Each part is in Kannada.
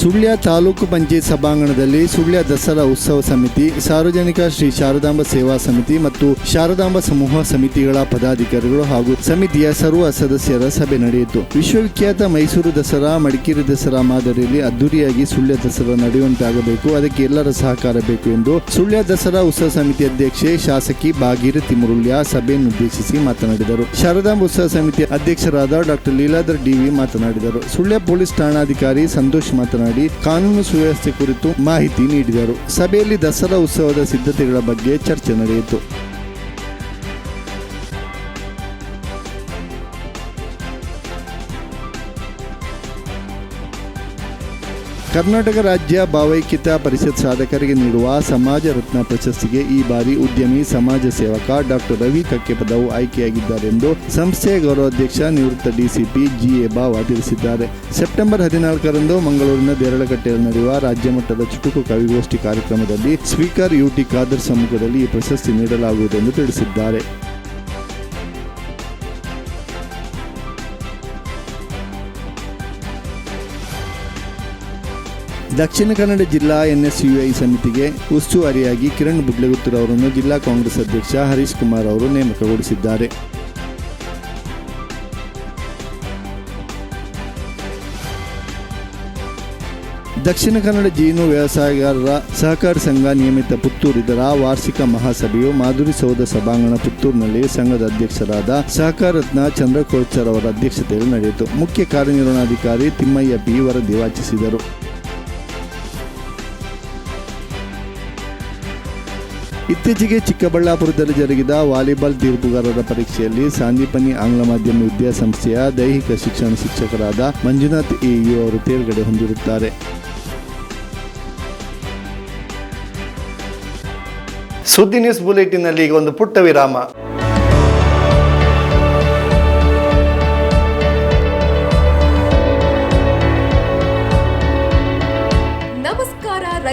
ಸುಳ್ಯ ತಾಲೂಕು ಪಂಚಾಯತ್ ಸಭಾಂಗಣದಲ್ಲಿ ಸುಳ್ಯ ದಸರಾ ಉತ್ಸವ ಸಮಿತಿ, ಸಾರ್ವಜನಿಕ ಶ್ರೀ ಶಾರದಾಂಬ ಸೇವಾ ಸಮಿತಿ ಮತ್ತು ಶಾರದಾಂಬ ಸಮೂಹ ಸಮಿತಿಗಳ ಪದಾಧಿಕಾರಿಗಳು ಹಾಗೂ ಸಮಿತಿಯ ಸರ್ವ ಸದಸ್ಯರ ಸಭೆ ನಡೆಯಿತು. ವಿಶ್ವವಿಖ್ಯಾತ ಮೈಸೂರು ದಸರಾ, ಮಡಿಕೇರಿ ದಸರಾ ಮಾದರಿಯಲ್ಲಿ ಅದ್ದೂರಿಯಾಗಿ ಸುಳ್ಯ ದಸರಾ ನಡೆಯುವಂತಾಗಬೇಕು, ಅದಕ್ಕೆ ಎಲ್ಲರ ಸಹಕಾರ ಬೇಕು ಎಂದು ಸುಳ್ಯ ದಸರಾ ಉತ್ಸವ ಸಮಿತಿ ಅಧ್ಯಕ್ಷೆ ಶಾಸಕಿ ಭಾಗೀರಥಿ ಮುರುಳ್ಯ ಸಭೆಯನ್ನು ಉದ್ದೇಶಿಸಿ ಮಾತನಾಡಿದರು. ಶಾರದಾಂಬ ಉತ್ಸವ ಸಮಿತಿ ಅಧ್ಯಕ್ಷರಾದ ಡಾಕ್ಟರ್ ಲೀಲಾಧರ್ ಡಿವಿ ಮಾತನಾಡಿದರು. ಸುಳ್ಯ ಪೊಲೀಸ್ ಠಾಣಾಧಿಕಾರಿ ಸಂತೋಷ್ ಮಾತನಾಡಿ ಕಾನೂನು ಸುವ್ಯವಸ್ಥೆ ಕುರಿತು ಮಾಹಿತಿ ನೀಡಿದರು. ಸಭೆಯಲ್ಲಿ ದಸರಾ ಉತ್ಸವದ ಸಿದ್ಧತೆಗಳ ಬಗ್ಗೆ ಚರ್ಚೆ ನಡೆಯಿತು. ಕರ್ನಾಟಕ ರಾಜ್ಯ ಭಾವೈಕ್ಯತಾ ಪರಿಷತ್ ಸಾಧಕರಿಗೆ ನೀಡುವ ಸಮಾಜ ರತ್ನ ಪ್ರಶಸ್ತಿಗೆ ಈ ಬಾರಿ ಉದ್ಯಮಿ ಸಮಾಜ ಸೇವಕ ಡಾಕ್ಟರ್ ರವಿ ಕಕ್ಕೆಪದವು ಆಯ್ಕೆಯಾಗಿದ್ದಾರೆಂದು ಸಂಸ್ಥೆಯ ಗೌರವಾಧ್ಯಕ್ಷ ನಿವೃತ್ತ ಡಿಸಿಪಿ ಜಿ ಎ ಬಾವ ತಿಳಿಸಿದ್ದಾರೆ. ಸೆಪ್ಟೆಂಬರ್ ಹದಿನಾಲ್ಕರಂದು ಮಂಗಳೂರಿನ ದೇರಳಕಟ್ಟೆಯಲ್ಲಿ ನಡೆಯುವ ರಾಜ್ಯ ಮಟ್ಟದ ಚುಟುಕು ಕವಿಗೋಷ್ಠಿ ಕಾರ್ಯಕ್ರಮದಲ್ಲಿ ಸ್ಪೀಕರ್ ಯುಟಿ ಖಾದರ್ ಸಮ್ಮುಖದಲ್ಲಿ ಈ ಪ್ರಶಸ್ತಿ ನೀಡಲಾಗುವುದೆಂದು ತಿಳಿಸಿದ್ದಾರೆ. ದಕ್ಷಿಣ ಕನ್ನಡ ಜಿಲ್ಲಾ ಎನ್ಎಸ್ಯುಐ ಸಮಿತಿಗೆ ಉಸ್ತುವಾರಿಯಾಗಿ ಕಿರಣ್ ಬುಡ್ಲಗುತ್ತೂರ್ ಅವರನ್ನು ಜಿಲ್ಲಾ ಕಾಂಗ್ರೆಸ್ ಅಧ್ಯಕ್ಷ ಹರೀಶ್ ಕುಮಾರ್ ಅವರು ನೇಮಕಗೊಳಿಸಿದ್ದಾರೆ. ದಕ್ಷಿಣ ಕನ್ನಡ ಜೀನು ವ್ಯವಸಾಯಗಾರರ ಸಹಕಾರ ಸಂಘ ನಿಯಮಿತ ಪುತ್ತೂರು ಇದರ ವಾರ್ಷಿಕ ಮಹಾಸಭೆಯು ಮಾಧುರಿ ಸೌಧ ಸಭಾಂಗಣ ಪುತ್ತೂರಿನಲ್ಲಿ ಸಂಘದ ಅಧ್ಯಕ್ಷರಾದ ಸಹಕಾರ ರತ್ನ ಚಂದ್ರಕೋಚರ್ ಅವರ ಅಧ್ಯಕ್ಷತೆಯಲ್ಲಿ ನಡೆಯಿತು. ಮುಖ್ಯ ಕಾರ್ಯನಿರ್ವಹಣಾಧಿಕಾರಿ ತಿಮ್ಮಯ್ಯ ಬಿ ವರದಿ ವಾಚಿಸಿದರು. ಇತ್ತೀಚೆಗೆ ಚಿಕ್ಕಬಳ್ಳಾಪುರದಲ್ಲಿ ಜರುಗಿದ ವಾಲಿಬಾಲ್ ತೀರ್ಪುಗಾರರ ಪರೀಕ್ಷೆಯಲ್ಲಿ ಸಾಂದೀಪನಿ ಆಂಗ್ಲ ಮಾಧ್ಯಮ ವಿದ್ಯಾಸಂಸ್ಥೆಯ ದೈಹಿಕ ಶಿಕ್ಷಣ ಶಿಕ್ಷಕರಾದ ಮಂಜುನಾಥ್ ಇಯು ಅವರು ತೇರ್ಗಡೆ ಹೊಂದಿರುತ್ತಾರೆ. ಸುದ್ದಿ ನ್ಯೂಸ್ ಬುಲೆಟಿನಲ್ಲಿ ಈಗ ಒಂದು ಪುಟ್ಟ ವಿರಾಮ.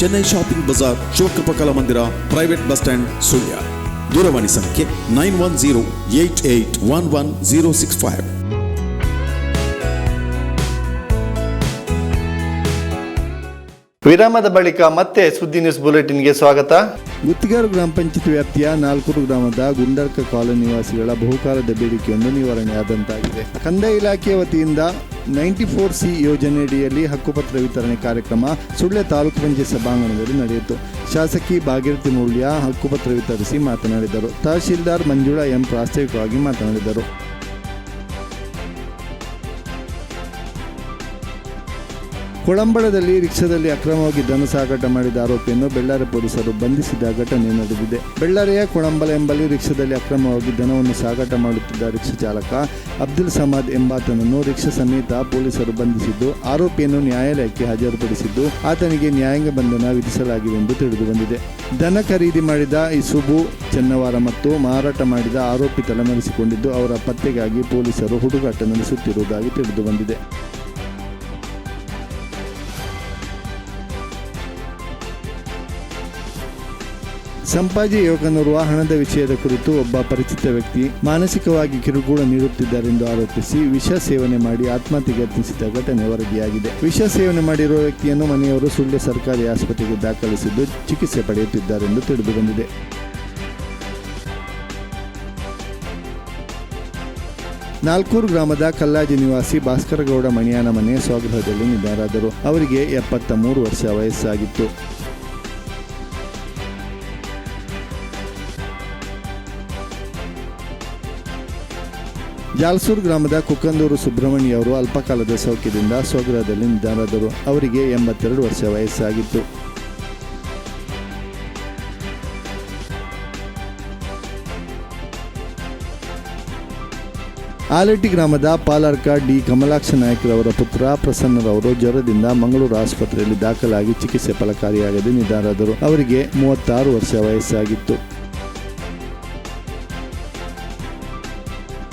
ಚೆನ್ನೈ ಶಾಪಿಂಗ್ ಬಜಾರ್ ಶಿವಕೃಪಕಲ ಮಂದಿರ ಪ್ರೈವೇಟ್ ಬಸ್ ಸ್ಟ್ಯಾಂಡ್ ಸುಳ್ಯ ದೂರವಾಣಿ ಸಂಖ್ಯೆ nine one zero eight eight one one zero six five ವಿರಾಮದ ಬಳಿಕ ಮತ್ತೆ ಸುದ್ದಿ ನ್ಯೂಸ್ ಬುಲೆಟಿನ್ಗೆ ಸ್ವಾಗತ. ಗುತ್ತಿಗಾರು ಗ್ರಾಮ ಪಂಚಾಯತ್ ವ್ಯಾಪ್ತಿಯ ನಾಲ್ಕೂರು ಗ್ರಾಮದ ಗುಂಡರ್ಕ ಕಾಲೋನಿ ನಿವಾಸಿಗಳ ಬಹುಕಾಲದ ಬೇಡಿಕೆಯೊಂದು ನಿವಾರಣೆಯಾದಂತಾಗಿದೆ. ಕಂದಾಯ ಇಲಾಖೆಯ ವತಿಯಿಂದ ನೈಂಟಿ ಫೋರ್ ಸಿ ಯೋಜನೆಯಡಿಯಲ್ಲಿ ಹಕ್ಕುಪತ್ರ ವಿತರಣೆ ಕಾರ್ಯಕ್ರಮ ಸುಳ್ಯ ತಾಲೂಕು ಪಂಚಾಯತ್ ಸಭಾಂಗಣದಲ್ಲಿ ನಡೆಯಿತು. ಶಾಸಕಿ ಭಾಗೀರಥಿ ಮೂಲ್ಯ ಹಕ್ಕುಪತ್ರ ವಿತರಿಸಿ ಮಾತನಾಡಿದರು. ತಹಶೀಲ್ದಾರ್ ಮಂಜುಳಾ ಎಂ ಪ್ರಾಸ್ತಾವಿಕವಾಗಿ ಮಾತನಾಡಿದರು. ಕೊಳಂಬಳದಲ್ಲಿ ರಿಕ್ಷಾದಲ್ಲಿ ಅಕ್ರಮವಾಗಿ ಧನ ಸಾಗಾಟ ಮಾಡಿದ ಆರೋಪಿಯನ್ನು ಬೆಳ್ಳಾರಿ ಪೊಲೀಸರು ಬಂಧಿಸಿದ ಘಟನೆ ನಡೆದಿದೆ. ಬೆಳ್ಳಾರಿಯ ಕೊಳಂಬಳ ಎಂಬಲ್ಲಿ ರಿಕ್ಷಾದಲ್ಲಿ ಅಕ್ರಮವಾಗಿ ಧನವನ್ನು ಸಾಗಾಟ ಮಾಡುತ್ತಿದ್ದ ರಿಕ್ಷಾ ಚಾಲಕ ಅಬ್ದುಲ್ ಸಮಾದ್ ಎಂಬಾತನನ್ನು ರಿಕ್ಷಾ ಸಮೇತ ಪೊಲೀಸರು ಬಂಧಿಸಿದ್ದು, ಆರೋಪಿಯನ್ನು ನ್ಯಾಯಾಲಯಕ್ಕೆ ಹಾಜರುಪಡಿಸಿದ್ದು, ಆತನಿಗೆ ನ್ಯಾಯಾಂಗ ಬಂಧನ ವಿಧಿಸಲಾಗಿದೆ ಎಂದು ತಿಳಿದು ಬಂದಿದೆ ದನ ಖರೀದಿ ಮಾಡಿದ ಇಸುಬು ಚೆನ್ನವಾರ ಮತ್ತು ಮಾರಾಟ ಮಾಡಿದ ಆರೋಪಿ ತಲೆಮರೆಸಿಕೊಂಡಿದ್ದು, ಅವರ ಪತ್ತೆಗಾಗಿ ಪೊಲೀಸರು ಹುಡುಕಾಟ ನಡೆಸುತ್ತಿರುವುದಾಗಿ ತಿಳಿದು ಬಂದಿದೆ ಸಂಪಾಜಿ ಯುವಕನೋರ್ವ ಹಣದ ವಿಷಯದ ಕುರಿತು ಒಬ್ಬ ಪರಿಚಿತ ವ್ಯಕ್ತಿ ಮಾನಸಿಕವಾಗಿ ಕಿರುಕುಳ ನೀಡುತ್ತಿದ್ದಾರೆಂದು ಆರೋಪಿಸಿ ವಿಷ ಸೇವನೆ ಮಾಡಿ ಆತ್ಮಹತ್ಯೆಗೆ ಯತ್ನಿಸಿದ ಘಟನೆ ವರದಿಯಾಗಿದೆ. ವಿಷ ಸೇವನೆ ಮಾಡಿರುವ ವ್ಯಕ್ತಿಯನ್ನು ಮನೆಯವರು ಸುಳ್ಯ ಸರ್ಕಾರಿ ಆಸ್ಪತ್ರೆಗೆ ದಾಖಲಿಸಿದ್ದು ಚಿಕಿತ್ಸೆ ಪಡೆಯುತ್ತಿದ್ದಾರೆಂದು ತಿಳಿದುಬಂದಿದೆ. ನಾಲ್ಕೂರು ಗ್ರಾಮದ ಕಲ್ಲಾಜಿ ನಿವಾಸಿ ಭಾಸ್ಕರಗೌಡ ಮಣಿಯಾನ ಮನೆ ಸ್ವಗೃಹದಲ್ಲಿ ನಿಧನರಾದರು. ಅವರಿಗೆ ಎಪ್ಪತ್ತ ಮೂರು ವರ್ಷ ವಯಸ್ಸಾಗಿತ್ತು. ಜಾಲ್ಸೂರು ಗ್ರಾಮದ ಕುಕ್ಕಂದೂರು ಸುಬ್ರಹ್ಮಣ್ಯ ಅವರು ಅಲ್ಪಕಾಲದ ಸೌಖ್ಯದಿಂದ ಸ್ವಗೃಹದಲ್ಲಿ ನಿಧನರಾದರು. ಅವರಿಗೆ ಎಂಬತ್ತೆರಡು ವರ್ಷ ವಯಸ್ಸಾಗಿತ್ತು. ಆಲಟ್ಟಿ ಗ್ರಾಮದ ಪಾಲಾರ್ಕ ಡಿ ಕಮಲಾಕ್ಷ ನಾಯಕರವರ ಪುತ್ರ ಪ್ರಸನ್ನರವರು ಜ್ವರದಿಂದ ಮಂಗಳೂರು ಆಸ್ಪತ್ರೆಯಲ್ಲಿ ದಾಖಲಾಗಿ ಚಿಕಿತ್ಸೆ ಫಲಕಾರಿಯಾಗದೆ ನಿಧನರಾದರು. ಅವರಿಗೆ ಮೂವತ್ತಾರು ವರ್ಷ ವಯಸ್ಸಾಗಿತ್ತು.